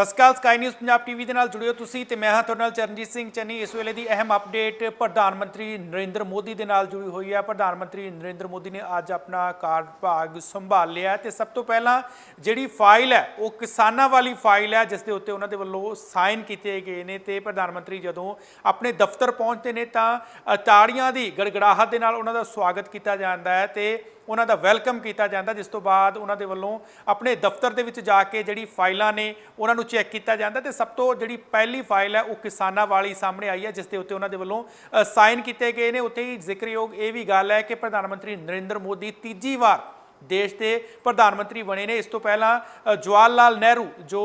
ਸਤਿ ਸ਼੍ਰੀ ਅਕਾਲ ਸਕਾਈ ਨਿਊਜ਼ ਪੰਜਾਬ ਟੀਵੀ ਦੇ ਨਾਲ ਜੁੜਿਓ ਤੁਸੀਂ ਤੇ ਮੈਂ ਹਾਂ ਤੁਹਾਡੇ ਨਾਲ ਚਰਨਜੀਤ ਸਿੰਘ ਚੰਨੀ। ਇਸ ਵੇਲੇ ਦੀ ਅਹਿਮ ਅਪਡੇਟ ਪ੍ਰਧਾਨ ਮੰਤਰੀ ਨਰਿੰਦਰ ਮੋਦੀ ਦੇ ਨਾਲ ਜੁੜੀ ਹੋਈ ਹੈ। ਪ੍ਰਧਾਨ ਮੰਤਰੀ ਨਰਿੰਦਰ ਮੋਦੀ ਨੇ ਅੱਜ ਆਪਣਾ ਕਾਰਜਭਾਗ ਸੰਭਾਲ ਲਿਆ ਤੇ ਸਭ ਤੋਂ ਪਹਿਲਾਂ ਜਿਹੜੀ ਫਾਈਲ ਹੈ ਉਹ ਕਿਸਾਨਾਂ ਵਾਲੀ ਫਾਈਲ ਹੈ ਜਿਸ ਦੇ ਉੱਤੇ ਉਹਨਾਂ ਦੇ ਵੱਲੋਂ ਸਾਈਨ ਕੀਤੇ ਗਏ ਨੇ ਤੇ ਪ੍ਰਧਾਨ ਮੰਤਰੀ ਜਦੋਂ ਆਪਣੇ ਦਫ਼ਤਰ ਪਹੁੰਚਦੇ ਨੇ ਤਾਂ ਅ, ਤਾੜੀਆਂ ਦੀ ਗੜਗੜਾਹਟ ਦੇ ਨਾਲ ਉਹਨਾਂ ਦਾ ਸਵਾਗਤ ਕੀਤਾ ਜਾਂਦਾ ਹੈ ਤੇ ਉਹਨਾਂ ਦਾ ਵੈਲਕਮ ਕੀਤਾ ਜਾਂਦਾ ਜਿਸ ਤੋਂ ਬਾਅਦ ਉਹਨਾਂ ਦੇ ਵੱਲੋਂ ਆਪਣੇ ਦਫ਼ਤਰ ਦੇ ਵਿੱਚ ਜਾ ਕੇ ਜਿਹੜੀ ਫਾਈਲਾਂ ਨੇ ਉਹਨਾਂ ਨੂੰ ਚੈੱਕ ਕੀਤਾ ਜਾਂਦਾ ਤੇ ਸਭ ਤੋਂ ਜਿਹੜੀ ਪਹਿਲੀ ਫਾਈਲ ਹੈ ਉਹ ਕਿਸਾਨਾਂ ਵਾਲੀ ਸਾਹਮਣੇ ਆਈ ਹੈ ਜਿਸ ਦੇ ਉੱਤੇ ਉਹਨਾਂ ਦੇ ਵੱਲੋਂ ਅ, ਸਾਈਨ ਕੀਤੇ ਗਏ ਨੇ। ਉੱਥੇ ਹੀ ਜ਼ਿਕਰਯੋਗ ਇਹ ਵੀ ਗੱਲ ਹੈ ਕਿ ਪ੍ਰਧਾਨ ਮੰਤਰੀ ਨਰਿੰਦਰ ਮੋਦੀ ਤੀਜੀ ਵਾਰ ਦੇਸ਼ ਦੇ ਪ੍ਰਧਾਨ ਮੰਤਰੀ ਬਣੇ ਨੇ। ਇਸ ਤੋਂ ਪਹਿਲਾਂ ਜਵਾਹਰ ਲਾਲ ਨਹਿਰੂ ਜੋ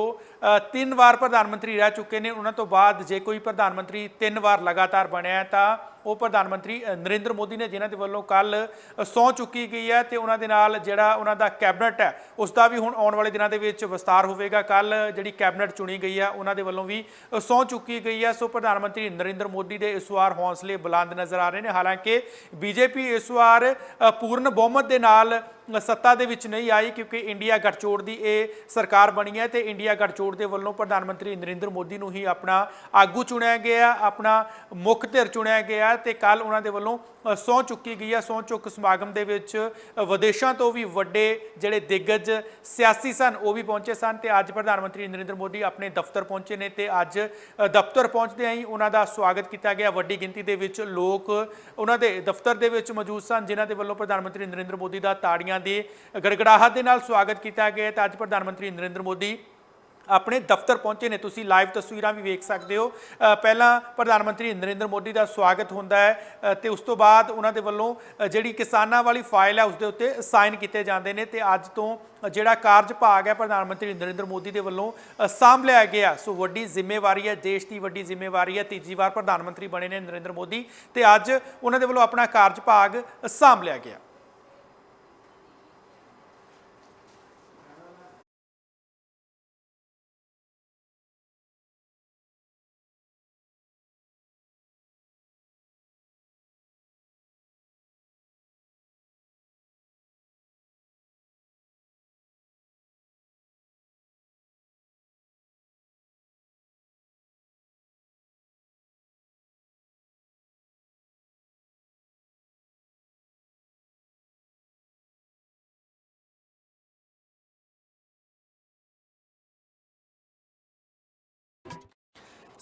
ਤਿੰਨ ਵਾਰ ਪ੍ਰਧਾਨ ਮੰਤਰੀ ਰਹਿ ਚੁੱਕੇ ਨੇ। ਉਹਨਾਂ ਤੋਂ ਬਾਅਦ ਜੇ ਕੋਈ ਪ੍ਰਧਾਨ ਮੰਤਰੀ ਤਿੰਨ ਵਾਰ ਲਗਾਤਾਰ ਬਣਿਆ ਤਾਂ ਉਹ ਪ੍ਰਧਾਨ ਮੰਤਰੀ ਨਰਿੰਦਰ ਮੋਦੀ ਨੇ ਜਿਨ੍ਹਾਂ ਦੇ ਵੱਲੋਂ ਕੱਲ ਸਹੁੰ ਚੁੱਕੀ ਗਈ ਹੈ ਤੇ ਉਹਨਾਂ ਦੇ ਨਾਲ ਜਿਹੜਾ ਉਹਨਾਂ ਦਾ ਕੈਬਨਿਟ ਹੈ ਉਸ ਦਾ ਵੀ ਹੁਣ ਆਉਣ ਵਾਲੇ ਦਿਨਾਂ ਦੇ ਵਿੱਚ ਵਿਸਤਾਰ ਹੋਵੇਗਾ। ਕੱਲ ਜਿਹੜੀ ਕੈਬਨਿਟ ਚੁਣੀ ਗਈ ਹੈ ਉਹਨਾਂ ਦੇ ਵੱਲੋਂ ਵੀ ਅ, ਸਹੁੰ ਚੁੱਕੀ ਗਈ ਹੈ। ਸੋ ਪ੍ਰਧਾਨ ਮੰਤਰੀ ਨਰਿੰਦਰ ਮੋਦੀ ਦੇ ਇਸ ਵਾਰ ਹੌਸਲੇ ਬੁਲੰਦ ਨਜ਼ਰ ਆ ਰਹੇ ਨੇ। ਹਾਲਾਂਕਿ ਬੀਜੇਪੀ ਇਸ ਵਾਰ ਪੂਰਨ ਬਹੁਮਤ ਦੇ ਨਾਲ ਸੱਤਾ ਦੇ ਵਿੱਚ ਨਹੀਂ ਆਈ ਕਿਉਂਕਿ ਇੰਡੀਆ ਗੱਠਜੋੜ ਦੀ ਇਹ ਸਰਕਾਰ ਬਣੀ ਹੈ ਤੇ ਇੰਡੀਆ ਗੱਠਜੋੜ ਦੇ ਵੱਲੋਂ ਪ੍ਰਧਾਨ ਮੰਤਰੀ ਨਰਿੰਦਰ ਮੋਦੀ ਨੂੰ ਹੀ ਆਪਣਾ ਆਗੂ ਚੁਣਿਆ ਗਿਆ ਆਪਣਾ ਮੁੱਖ ਧਿਰ ਚੁਣਿਆ ਗਿਆ ਤੇ ਕੱਲ ਉਹਨਾਂ ਦੇ ਵੱਲੋਂ ਅ, ਸਹੁੰ ਚੁੱਕੀ ਗਈ ਹੈ। ਸਹੁੰ ਚੁੱਕ ਸਮਾਗਮ ਦੇ ਵਿੱਚ ਵਿਦੇਸ਼ਾਂ ਤੋਂ ਵੀ ਵੱਡੇ ਜਿਹੜੇ ਦਿੱਗਜ ਸਿਆਸੀ ਸਨ ਉਹ ਵੀ ਪਹੁੰਚੇ ਸਨ ਤੇ ਅੱਜ ਪ੍ਰਧਾਨ ਮੰਤਰੀ ਨਰਿੰਦਰ ਮੋਦੀ ਆਪਣੇ ਦਫ਼ਤਰ ਪਹੁੰਚੇ ਨੇ ਤੇ ਅੱਜ ਦਫ਼ਤਰ ਪਹੁੰਚਦੇ ਹੀ ਉਹਨਾਂ ਦਾ ਸਵਾਗਤ ਕੀਤਾ ਗਿਆ। ਵੱਡੀ ਗਿਣਤੀ ਦੇ ਵਿੱਚ ਲੋਕ ਉਹਨਾਂ ਦੇ ਦਫ਼ਤਰ ਦੇ ਵਿੱਚ ਮੌਜੂਦ ਸਨ ਜਿਨ੍ਹਾਂ ਦੇ ਵੱਲੋਂ ਪ੍ਰਧਾਨ ਮੰਤਰੀ ਨਰਿੰਦਰ ਮੋਦੀ ਦਾ ਤਾੜੀਆਂ ਦੇ ਗੜਗੜਾਹਟ ਦੇ ਨਾਲ ਸਵਾਗਤ ਕੀਤਾ ਗਿਆ ਤੇ ਅੱਜ ਪ੍ਰਧਾਨ ਮੰਤਰੀ ਨਰਿੰਦਰ ਮੋਦੀ ਆਪਣੇ ਦਫ਼ਤਰ ਪਹੁੰਚੇ ਨੇ। ਤੁਸੀਂ ਲਾਈਵ ਤਸਵੀਰਾਂ ਵੀ ਵੇਖ ਸਕਦੇ ਹੋ। ਪਹਿਲਾਂ ਪ੍ਰਧਾਨ ਮੰਤਰੀ ਨਰਿੰਦਰ ਮੋਦੀ ਦਾ ਸਵਾਗਤ ਹੁੰਦਾ ਹੈ। ਅ, ਤੇ ਉਸ ਤੋਂ ਬਾਅਦ ਉਹਨਾਂ ਦੇ ਵੱਲੋਂ ਜਿਹੜੀ ਕਿਸਾਨਾਂ ਵਾਲੀ ਫਾਈਲ ਹੈ ਉਸ ਦੇ ਉੱਤੇ ਸਾਈਨ ਕੀਤੇ ਜਾਂਦੇ ਨੇ ਤੇ ਅੱਜ ਤੋਂ ਜਿਹੜਾ ਕਾਰਜ ਭਾਗ ਹੈ ਪ੍ਰਧਾਨ ਮੰਤਰੀ ਨਰਿੰਦਰ ਮੋਦੀ ਦੇ ਵੱਲੋਂ ਸਾਂਭ ਲਿਆ ਗਿਆ। ਸੋ ਵੱਡੀ ਜ਼ਿੰਮੇਵਾਰੀ ਹੈ ਦੇਸ਼ ਦੀ ਵੱਡੀ ਜ਼ਿੰਮੇਵਾਰੀ ਹੈ। ਤੀਜੀ ਵਾਰ ਪ੍ਰਧਾਨ ਮੰਤਰੀ ਬਣੇ ਨੇ ਨਰਿੰਦਰ ਮੋਦੀ ਤੇ ਅੱਜ ਉਹਨਾਂ ਦੇ ਵੱਲੋਂ ਆਪਣਾ ਕਾਰਜ ਭਾਗ ਸਾਂਭ ਲਿਆ ਗਿਆ।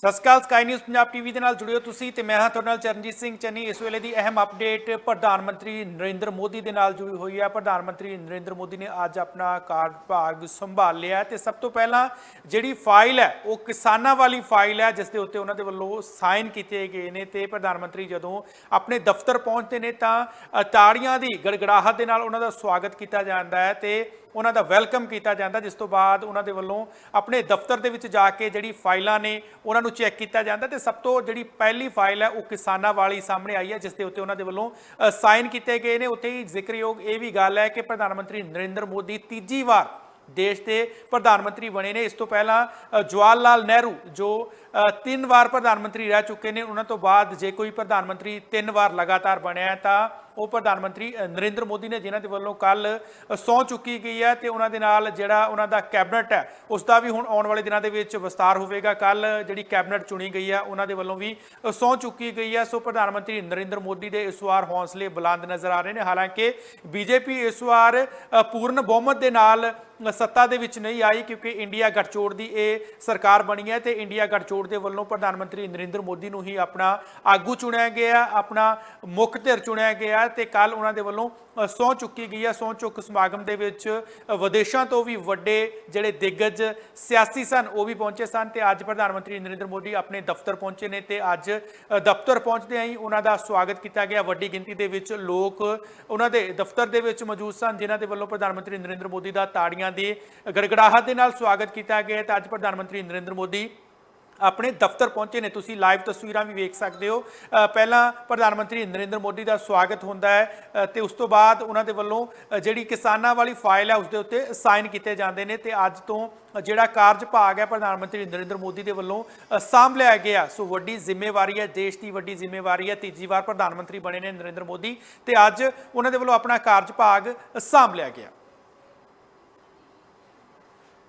ਸਤਿ ਸ਼੍ਰੀ ਅਕਾਲ ਸਕਾਈ ਨਿਊਜ਼ ਪੰਜਾਬ ਟੀਵੀ ਦੇ ਨਾਲ ਜੁੜਿਓ ਤੁਸੀਂ ਤੇ ਮੈਂ ਹਾਂ ਤੁਹਾਡੇ ਨਾਲ ਚਰਨਜੀਤ ਸਿੰਘ ਚੰਨੀ। ਇਸ ਵੇਲੇ ਦੀ ਅਹਿਮ ਅਪਡੇਟ ਪ੍ਰਧਾਨ ਮੰਤਰੀ ਨਰਿੰਦਰ ਮੋਦੀ ਦੇ ਨਾਲ ਜੁੜੀ ਹੋਈ ਹੈ। ਪ੍ਰਧਾਨ ਮੰਤਰੀ ਨਰਿੰਦਰ ਮੋਦੀ ਨੇ ਅੱਜ ਆਪਣਾ ਕਾਰਜਭਾਗ ਸੰਭਾਲ ਲਿਆ ਹੈ ਤੇ ਸਭ ਤੋਂ ਪਹਿਲਾਂ ਜਿਹੜੀ ਫਾਈਲ ਹੈ ਉਹ ਕਿਸਾਨਾਂ ਵਾਲੀ ਫਾਈਲ ਹੈ ਜਿਸ ਦੇ ਉੱਤੇ ਉਹਨਾਂ ਦੇ ਵੱਲੋਂ ਸਾਈਨ ਕੀਤੇ ਗਏ ਨੇ ਤੇ ਪ੍ਰਧਾਨ ਮੰਤਰੀ ਜਦੋਂ ਆਪਣੇ ਦਫ਼ਤਰ ਪਹੁੰਚਦੇ ਨੇ ਤਾਂ ਅ, ਤਾੜੀਆਂ ਦੀ ਗੜਗੜਾਹਟ ਦੇ ਨਾਲ ਉਹਨਾਂ ਦਾ ਸਵਾਗਤ ਕੀਤਾ ਜਾਂਦਾ ਹੈ ਤੇ ਉਹਨਾਂ ਦਾ ਵੈਲਕਮ ਕੀਤਾ ਜਾਂਦਾ, ਜਿਸ ਤੋਂ ਬਾਅਦ ਉਹਨਾਂ ਦੇ ਵੱਲੋਂ ਆਪਣੇ ਦਫ਼ਤਰ ਦੇ ਵਿੱਚ ਜਾ ਕੇ ਜਿਹੜੀ ਫਾਈਲਾਂ ਨੇ ਉਹਨਾਂ ਨੂੰ ਚੈੱਕ ਕੀਤਾ ਜਾਂਦਾ ਤੇ ਸਭ ਤੋਂ ਜਿਹੜੀ ਪਹਿਲੀ ਫਾਈਲ ਹੈ, ਉਹ ਕਿਸਾਨਾਂ ਵਾਲੀ ਸਾਹਮਣੇ ਆਈ ਹੈ, ਜਿਸ ਦੇ ਉੱਤੇ ਉਹਨਾਂ ਦੇ ਵੱਲੋਂ ਸਾਈਨ ਕੀਤੇ ਗਏ ਨੇ। ਉੱਥੇ ਹੀ ਜ਼ਿਕਰਯੋਗ ਇਹ ਵੀ ਗੱਲ ਹੈ ਕਿ ਪ੍ਰਧਾਨ ਮੰਤਰੀ ਨਰਿੰਦਰ ਮੋਦੀ ਤੀਜੀ ਵਾਰ ਦੇਸ਼ ਦੇ ਪ੍ਰਧਾਨ ਮੰਤਰੀ ਬਣੇ ਨੇ। ਇਸ ਤੋਂ ਪਹਿਲਾਂ ਜਵਾਹਰ ਲਾਲ ਨਹਿਰੂ, ਜੋ ਤਿੰਨ ਵਾਰ ਪ੍ਰਧਾਨ ਮੰਤਰੀ ਰਹਿ ਚੁੱਕੇ ਨੇ, ਉਹਨਾਂ ਤੋਂ ਬਾਅਦ ਜੇ ਕੋਈ ਪ੍ਰਧਾਨ ਮੰਤਰੀ ਤਿੰਨ ਵਾਰ ਲਗਾਤਾਰ ਬਣਿਆ ਤਾਂ ਉਹ ਪ੍ਰਧਾਨ ਮੰਤਰੀ ਨਰਿੰਦਰ ਮੋਦੀ ਨੇ ਜਿਨ੍ਹਾਂ ਦੇ ਵੱਲੋਂ ਕੱਲ ਸਹੁੰ ਚੁੱਕੀ ਗਈ ਹੈ ਤੇ ਉਹਨਾਂ ਦੇ ਨਾਲ ਜਿਹੜਾ ਉਹਨਾਂ ਦਾ ਕੈਬਨਿਟ ਹੈ ਉਸ ਦਾ ਵੀ ਹੁਣ ਆਉਣ ਵਾਲੇ ਦਿਨਾਂ ਦੇ ਵਿੱਚ ਵਿਸਤਾਰ ਹੋਵੇਗਾ। ਕੱਲ ਜਿਹੜੀ ਕੈਬਨਿਟ ਚੁਣੀ ਗਈ ਹੈ ਉਹਨਾਂ ਦੇ ਵੱਲੋਂ ਵੀ ਅ, ਸਹੁੰ ਚੁੱਕੀ ਗਈ ਹੈ। ਸੋ ਪ੍ਰਧਾਨ ਮੰਤਰੀ ਨਰਿੰਦਰ ਮੋਦੀ ਦੇ ਇਸ ਵਾਰ ਹੌਸਲੇ ਬੁਲੰਦ ਨਜ਼ਰ ਆ ਰਹੇ ਨੇ। ਹਾਲਾਂਕਿ ਬੀਜੇਪੀ ਇਸ ਵਾਰ ਪੂਰਨ ਬਹੁਮਤ ਦੇ ਨਾਲ ਸੱਤਾ ਦੇ ਵਿੱਚ ਨਹੀਂ ਆਈ ਕਿਉਂਕਿ ਇੰਡੀਆ ਗੱਠਜੋੜ ਦੀ ਇਹ ਸਰਕਾਰ ਬਣੀ ਹੈ ਤੇ ਇੰਡੀਆ ਗੱਠਜੋੜ ਦੇ ਵੱਲੋਂ ਪ੍ਰਧਾਨ ਮੰਤਰੀ ਨਰਿੰਦਰ ਮੋਦੀ ਨੂੰ ਹੀ ਆਪਣਾ ਆਗੂ ਚੁਣਿਆ ਗਿਆ ਆਪਣਾ ਮੁੱਖ ਧਿਰ ਚੁਣਿਆ ਗਿਆ। ਤੇ ਕੱਲ ਉਹਨਾਂ ਦੇ ਵੱਲੋਂ ਅ, ਚੁੱਕੀ ਗਈ ਹੈ। ਸਹੁੰ ਚੁੱਕ ਸਮਾਗਮ ਦੇ ਵਿੱਚ ਵਿਦੇਸ਼ਾਂ ਤੋਂ ਵੀ ਵੱਡੇ ਜਿਹੜੇ ਦਿੱਗਜ ਸਿਆਸੀ ਸਨ ਉਹ ਵੀ ਪਹੁੰਚੇ ਸਨ ਤੇ ਅੱਜ ਪ੍ਰਧਾਨ ਮੰਤਰੀ ਨਰਿੰਦਰ ਮੋਦੀ ਆਪਣੇ ਦਫ਼ਤਰ ਪਹੁੰਚੇ ਨੇ ਤੇ ਅੱਜ ਦਫ਼ਤਰ ਪਹੁੰਚਦੇ ਹੀ ਉਹਨਾਂ ਦਾ ਸਵਾਗਤ ਕੀਤਾ ਗਿਆ। ਵੱਡੀ ਗਿਣਤੀ ਦੇ ਵਿੱਚ ਲੋਕ ਉਹਨਾਂ ਦੇ ਦਫ਼ਤਰ ਦੇ ਵਿੱਚ ਮੌਜੂਦ ਸਨ ਜਿਨ੍ਹਾਂ ਦੇ ਵੱਲੋਂ ਪ੍ਰਧਾਨ ਮੰਤਰੀ ਨਰਿੰਦਰ ਮੋਦੀ ਦਾ ਤਾੜੀਆਂ ਦੀ ਗੜਗੜਾਹਟ ਦੇ ਨਾਲ ਸਵਾਗਤ ਕੀਤਾ ਗਿਆ ਤੇ ਅੱਜ ਪ੍ਰਧਾਨ ਮੰਤਰੀ ਨਰਿੰਦਰ ਮੋਦੀ ਆਪਣੇ ਦਫ਼ਤਰ ਪਹੁੰਚੇ ਨੇ। ਤੁਸੀਂ ਲਾਈਵ ਤਸਵੀਰਾਂ ਵੀ ਵੇਖ ਸਕਦੇ ਹੋ। ਪਹਿਲਾਂ ਪ੍ਰਧਾਨ ਮੰਤਰੀ ਨਰਿੰਦਰ ਮੋਦੀ ਦਾ ਸਵਾਗਤ ਹੁੰਦਾ ਹੈ। ਅ, ਤੇ ਉਸ ਤੋਂ ਬਾਅਦ ਉਹਨਾਂ ਦੇ ਵੱਲੋਂ ਜਿਹੜੀ ਕਿਸਾਨਾਂ ਵਾਲੀ ਫਾਈਲ ਹੈ ਉਸ ਦੇ ਉੱਤੇ ਸਾਈਨ ਕੀਤੇ ਜਾਂਦੇ ਨੇ। ਤੇ ਅੱਜ ਤੋਂ ਜਿਹੜਾ ਕਾਰਜ ਭਾਗ ਹੈ ਪ੍ਰਧਾਨ ਮੰਤਰੀ ਨਰਿੰਦਰ ਮੋਦੀ ਦੇ ਵੱਲੋਂ ਸਾਂਭ ਲਿਆ ਗਿਆ। ਸੋ ਵੱਡੀ ਜ਼ਿੰਮੇਵਾਰੀ ਹੈ ਦੇਸ਼ ਦੀ ਵੱਡੀ ਜ਼ਿੰਮੇਵਾਰੀ ਹੈ। ਤੀਜੀ ਵਾਰ ਪ੍ਰਧਾਨ ਮੰਤਰੀ ਬਣੇ ਨੇ ਨਰਿੰਦਰ ਮੋਦੀ। ਤੇ ਅੱਜ ਉਹਨਾਂ ਦੇ ਵੱਲੋਂ ਆਪਣਾ ਕਾਰਜ ਭਾਗ ਸਾਂਭ ਲਿਆ ਗਿਆ।